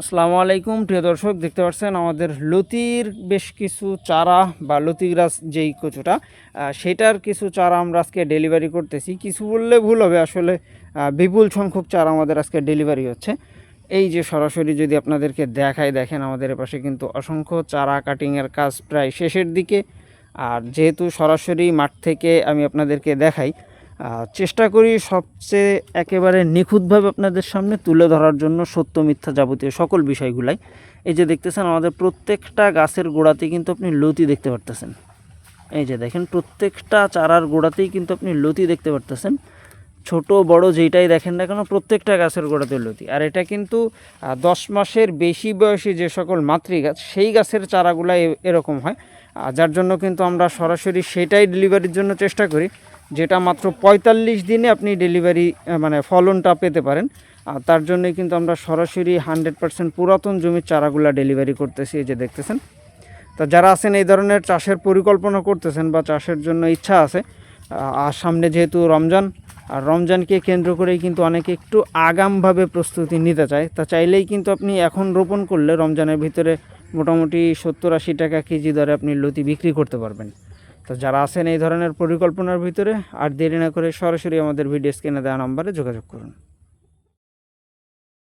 আসসালামু আলাইকুম, প্রিয় দর্শক, দেখতে পাচ্ছেন আমাদের লতির বেশ কিছু চারা বা লতি গাছ যেই কচুটা সেটার কিছু চারা আমরা আজকে ডেলিভারি করতেছি। কিছু বললে ভুল হবে, আসলে বিপুল সংখ্যক চারা আমাদের আজকে ডেলিভারি হচ্ছে। এই যে সরাসরি যদি আপনাদেরকে দেখায় দেখেন আমাদের পাশে কিন্তু অসংখ্য চারা কাটিংয়ের কাজ প্রায় শেষের দিকে। আর যেহেতু সরাসরি মাঠ থেকে আমি আপনাদেরকে দেখাই চেষ্টা করি সবচেয়ে একেবারে নিখুঁতভাবে আপনাদের সামনে তুলে ধরার জন্য সত্য, মিথ্যা যাবতীয় সকল বিষয়গুলাই। এই যে দেখতেছেন, আমাদের প্রত্যেকটা গাছের গোড়াতে কিন্তু আপনি লতি দেখতে পারতেছেন। এই যে দেখেন, প্রত্যেকটা চারার গোড়াতেই কিন্তু আপনি লতি দেখতে পারতেছেন। ছোট, বড় যেইটাই দেখেন না কেন, প্রত্যেকটা গাছের গোড়াতে লতি। আর এটা কিন্তু দশ মাসের বেশি বয়সী যে সকল মাতৃ গাছ সেই গাছের চারাগুলো এরকম হয়। যার জন্য কিন্তু আমরা সরাসরি সেটাই ডেলিভারির জন্য চেষ্টা করি। যেটা মাত্র পঁয়তাল্লিশ দিনে আপনি ডেলিভারি মানে ফলনটা পেতে পারেন। আর তার জন্যই কিন্তু আমরা সরাসরি হান্ড্রেড পার্সেন্ট পুরাতন জমির চারাগুলা ডেলিভারি করতেছি, এই যে দেখতেছেন। তা যারা আছেন এই ধরনের চাষের পরিকল্পনা করতেছেন বা চাষের জন্য ইচ্ছা আছে আর সামনে যেহেতু রমজান, আর রমজানকে কেন্দ্র করেই কিন্তু অনেকে একটু আগামভাবে প্রস্তুতি নিতে চায়। তা চাইলেই কিন্তু আপনি এখন রোপণ করলে রমজানের ভিতরে মোটামুটি সত্তর আশি টাকা কেজি দরে আপনি লতি বিক্রি করতে পারবেন। তো যারা আছেন এই ধরনের পরিকল্পনার ভিতরে আর দেরি না করে সরাসরি আমাদের ভিডিও স্ক্রিনে দেওয়া নাম্বারে যোগাযোগ করুন।